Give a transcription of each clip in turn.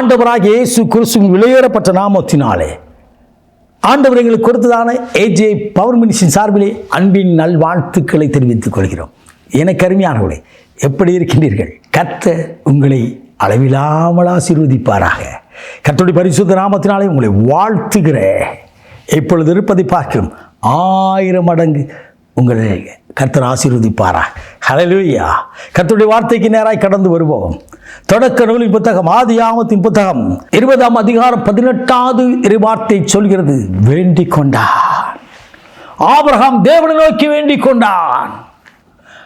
ஆண்டவராக இயேசு கிறிஸ்துவின் விலையேறப்பட்ட நாமத்தினாலே. ஆண்டவர் எங்களுக்கு கொடுத்ததான ஏஜே பவர் மினிஷன் சார்பிலே அன்பின் நல்வாழ்த்துக்களை தெரிவித்துக் கொள்கிறோம். எனக்கு அருமையானவர்களே எப்படி இருக்கின்றீர்கள்? கத்த உங்களை அளவிலாமல் ஆசீர்வதிப்பாராக. கர்த்தருடைய பரிசுத்த நாமத்தினாலே உங்களை வாழ்த்துகிற இப்பொழுது இருப்பதை பார்க்கும் ஆயிரம் மடங்கு உங்களை கர்த்தர் ஆசீர்வதிப்பாரா? ஹலலூயா கர்த்தருடைய வார்த்தைக்கு நேராய் கடந்து வருவோம். தொடக்க நூலின் புத்தகம் ஆதி ஆமத்தின் புத்தகம் இருபதாம் அதிகாரம் பதினெட்டாவது இறைவார்த்தை சொல்கிறது வேண்டிக் கொண்டான். ஆபிரகாம் தேவனை நோக்கி வேண்டிக் கொண்டான்.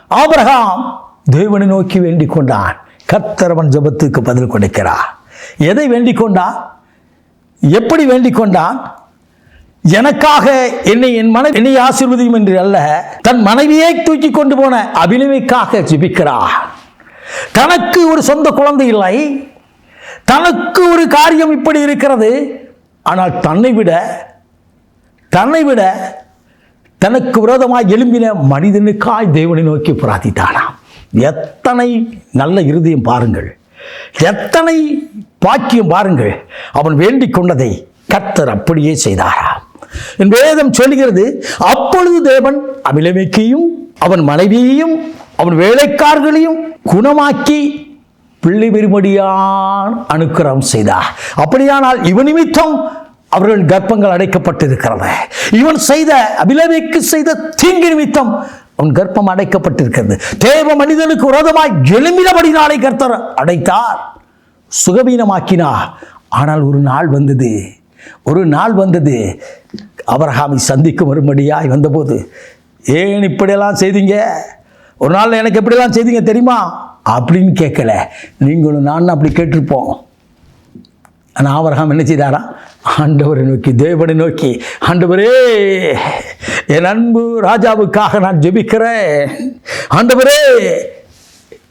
ஆபிரகாம் தேவனை நோக்கி வேண்டிக் கொண்டான். கர்த்தரவன் ஜெபத்துக்கு பதில் கொடுக்கிறார். எதை வேண்டிக் கொண்டான்? எப்படி வேண்டிக் கொண்டான்? எனக்காக என்னை என் மனைவி என்னை ஆசீர்வதியும் என்று அல்ல தன் மனைவியை தூக்கி கொண்டு போன அபிநவிக்காக ஜிபிக்கிறார். தனக்கு ஒரு சொந்த குழந்தை இல்லை தனக்கு ஒரு காரியம் இப்படி இருக்கிறது ஆனால் தன்னை விட தன்னை விட தனக்கு விரோதமாக எழும்பின மனிதனுக்காய் தேவனை நோக்கி பிரார்த்தித்தானாம் எத்தனை நல்ல இருதயம் பாருங்கள். எத்தனை பாக்கியம் பாருங்கள். அவன் வேண்டிக் கொண்டதை கத்தர் அப்படியே செய்தாராம் என் வேதம் சொல்கிறது அப்பொழுது தேவன் அபிலமைக்கையும் அவன் மனைவியையும் அவன் வேலைக்காரர்களையும் குணமாக்கி பிள்ளை பெருமடியான் அனுக்கிரம் செய்தார். அப்படியானால் இவன் நிமித்தம் அவர்கள் கர்ப்பங்கள் அடைக்கப்பட்டிருக்கிறது. இவன் செய்த அபிலமைக்கு செய்த தீங்கு நிமித்தம் அவன் கர்ப்பம் அடைக்கப்பட்டிருக்கிறது. தேவ மனிதனுக்கு விரோதமாய் எழும்பினபடினாலே கர்த்தர் அடைத்தார். சுகவீனமாக்கினார். ஆனால் ஒரு நாள் வந்தது. ஒரு நாள் வந்தது. அபரகாமை சந்திக்கும் வரும்படியாய் வந்தபோது ஏன் இப்படியெல்லாம் செய்தீங்க? ஒரு நாள் எனக்கு எப்படிலாம் செய்தீங்க தெரியுமா? அப்படின்னு கேட்கல. நீங்களும் நான் அப்படி கேட்டிருப்போம். ஆனால் ஆபரகாம் என்ன செய்தாரா? ஆண்டவரை நோக்கி தேவனை நோக்கி ஆண்டவரே என் அன்பு ராஜாவுக்காக நான் ஜெபிக்கிறேன். ஆண்டவரே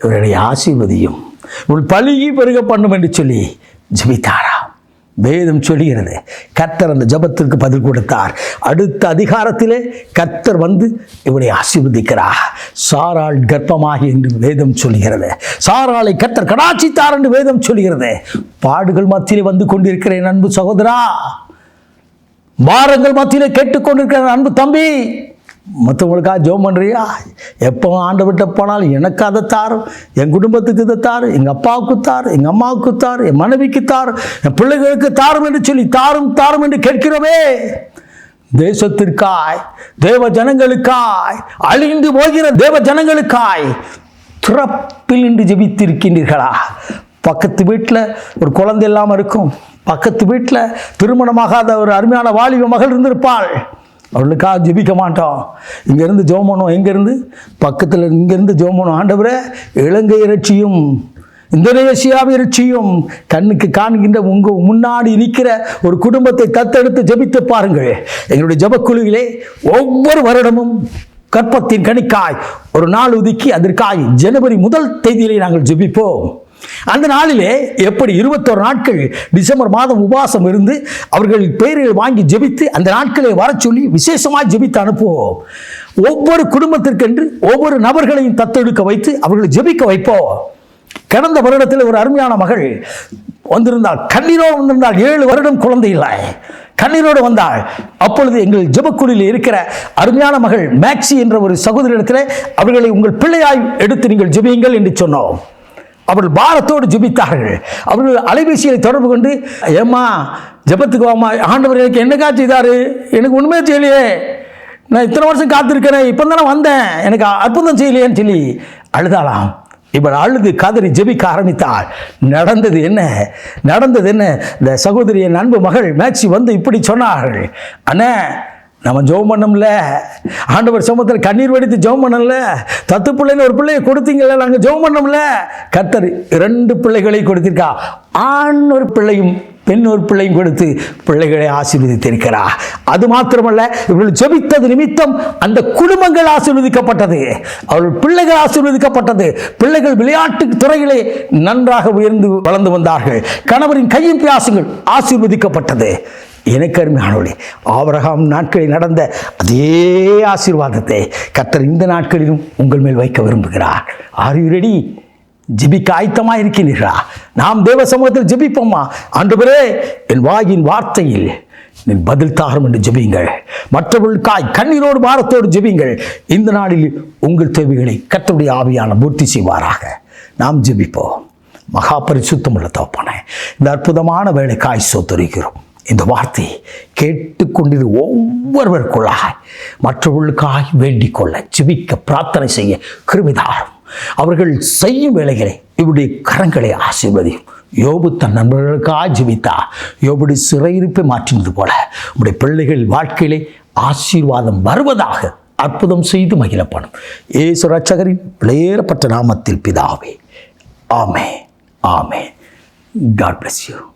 இவருடைய ஆசீர்வதியும் உள் பழுகி பெருக பண்ணும் என்று சொல்லி ஜெபித்தார். வேதம் சொல்லுகிறது. கர்த்தர் அந்த ஜபத்திற்கு பதில் கொடுத்தார். அடுத்த அதிகாரத்திலே கர்த்தர் வந்து இவனை ஆசீர்வதிக்கிறார். சாராள் கர்ப்பமாகி என்று வேதம் சொல்கிறது சாராளை கர்த்தர் கடாச்சித்தார் என்று வேதம் சொல்கிறது பாடுகள் மத்தியிலே வந்து கொண்டிருக்கிறேன் அன்பு சகோதரா. பாரங்கள் மத்தியிலே கேட்டுக்கொண்டிருக்கிறேன் அன்பு தம்பி. மற்றவங்களுக்காக ஜோம் பண்ணுறியா எப்போ ஆண்டவர்கிட்ட போனால் எனக்கு அதை தார் என் குடும்பத்துக்கு இதை தார் எங்கள் அப்பாவுக்கு தார் எங்கள் அம்மாவுக்கு தார் என் மனைவிக்கு தார் என் பிள்ளைகளுக்கு தாரும் என்று சொல்லி தாரும் தாரும் என்று கேட்கிறோமே. தேசத்திற்காய் தேவ ஜனங்களுக்காய் அழிந்து போகிற தேவ ஜனங்களுக்காய் துறப்பில் நின்று ஜெபித்திருக்கின்றீர்களா? பக்கத்து வீட்டில் ஒரு குழந்தை இல்லாமல் இருக்கும். பக்கத்து வீட்டில் திருமணமாகாத ஒரு அருமையான வாலிப மகள் இருந்திருப்பாள். அவர்களுக்காக ஜெபிக்க மாட்டோம் இங்கேருந்து ஜோமனும் எங்கேருந்து? பக்கத்தில் இங்கேருந்து ஜோமனும் ஆண்டவரே இலங்கை இறைச்சியும் இந்தோனேசியாவை இறைச்சியும் கண்ணுக்கு காண்கின்ற உங்கள் முன்னாடி நிற்கிற ஒரு குடும்பத்தை தத்தெடுத்து ஜெபித்து பாருங்கள். எங்களுடைய ஜபக்குழுவிலே ஒவ்வொரு வருடமும் கற்பத்தின் கணிக்காய் ஒரு நாள் ஒதுக்கி அதற்காய் ஜனவரி முதல் தேதியிலே நாங்கள் ஜெபிப்போம். அந்த நாளிலே எப்படி இருபத்தோரு நாட்கள் டிசம்பர் மாதம் உபாசம் இருந்து அவர்கள் பெயர்கள் வாங்கி ஜெபித்து அந்த நாட்களை வரச் சொல்லி விசேஷமாக ஜெபித்து அனுப்புவோம். ஒவ்வொரு குடும்பத்திற்கென்று ஒவ்வொரு நபர்களையும் தத்தெடுக்க வைத்து அவர்களை ஜெபிக்க வைப்போம். கடந்த வருடத்தில் ஒரு அருமையான மகள் வந்திருந்தாள். கண்ணீரோடு வந்திருந்தால் ஏழு வருடம் குழந்தை இல்லை. கண்ணீரோடு வந்தாள். அப்பொழுது எங்கள் ஜபக்குழியில் இருக்கிற அருமையான மகள் மேக்சி என்ற ஒரு சகோதரிடத்தில் அவர்களை உங்கள் பிள்ளையாய் எடுத்து நீங்கள் ஜெபியுங்கள் என்று சொன்னோம். அவர்கள் பாரத்தோடு ஜெபித்தார்கள். அவர்கள் அலைபேசியை தொடர்பு கொண்டு ஏம்மா ஜெபத்துக்கு வாமா ஆண்டவர் எனக்கு என்னக்கா செய்தாரு எனக்கு உண்மையே செய்யலையே. நான் இத்தனை வருஷம் காத்திருக்கிறேன் இப்போ தானே வந்தேன். எனக்கு அற்புதம் செய்யலையேன்னு சொல்லி அழுதாளாம். இவள் அழுது கதறி ஜெபிக்க ஆரம்பித்தாள். நடந்தது என்ன? நடந்தது என்ன? இந்த சகோதரியின் அன்பு மகள் மேட்சி வந்து இப்படி சொன்னார்கள். அண்ணே நம்ம ஜெபம் பண்ணோம்ல. ஆண்டவர் சமத்தில் கண்ணீர் வடித்து ஜெபம் பண்ணல தத்து பிள்ளைன்னு ஒரு பிள்ளையை கொடுத்தீங்கல்ல நாங்கள் ஜெபம் பண்ணோம்ல. கத்தர் ரெண்டு பிள்ளைகளை கொடுத்திருக்கா. ஆண் ஒரு பிள்ளையும் பெண் ஒரு பிள்ளையும் கொடுத்து பிள்ளைகளை ஆசீர்வதித்திருக்கிறா. அது மாத்திரமல்ல இவர்கள் ஜெபித்தது நிமித்தம் அந்த குடும்பங்கள் ஆசீர்வதிக்கப்பட்டது. அவர்கள் பிள்ளைகள் ஆசீர்வதிக்கப்பட்டது. பிள்ளைகள் விளையாட்டு துறையிலே நன்றாக உயர்ந்து வளர்ந்து வந்தார்கள். கணவரின் கையின் பியாசங்கள் ஆசீர்வதிக்கப்பட்டது. எனக்கு அருமையானவளே ஆவரகாம் நாட்களில் நடந்த அதே ஆசீர்வாதத்தை கத்தர் இந்த நாட்களிலும் உங்கள் மேல் வைக்க விரும்புகிறார். ஆர் யூ ரெடி ஜெபிக்க ஆயத்தமாக இருக்கிறீர்களா நாம் தேவ சமூகத்தில் ஜெபிப்போமா? ஆண்டவரே என் வாயின் வார்த்தையில் நீ பதில் தாரும் என்று ஜெபியுங்கள். மற்றவர்களுக்காய் கண்ணீரோடு பாரத்தோடு ஜெபியுங்கள். இந்த நாளில் உங்கள் தேவைகளை கத்தருடைய ஆவியான பூர்த்தி செய்வாராக. நாம் ஜெபிப்போம். மகா பரிசுத்தமுள்ள தோப்பனே இந்த அற்புதமான வேலைக்காய் சோத்தரிக்கிறோம். இந்த வார்த்தையை கேட்டுக்கொண்டது ஒவ்வொருவருக்குள்ளாய் மற்றவர்களுக்காய் வேண்டிக் கொள்ள ஜிபிக்க பிரார்த்தனை செய்ய கிருமிதாரும் அவர்கள் செய்யும் வேலைகளை இவருடைய கரங்களை ஆசீர்வதியும் யோபு தன் நண்பர்களுக்காக ஜிபித்தா யோபுடைய சிறையிருப்பை மாற்றினது போல உடைய பிள்ளைகள் வாழ்க்கையிலே ஆசீர்வாதம் வருவதாக அற்புதம் செய்து மகிழப்படும். ஏசு ரட்சகரின் விளையேறப்பட்ட நாமத்தில் பிதாவே. ஆமே ஆமே காட் பிளஸ் யூ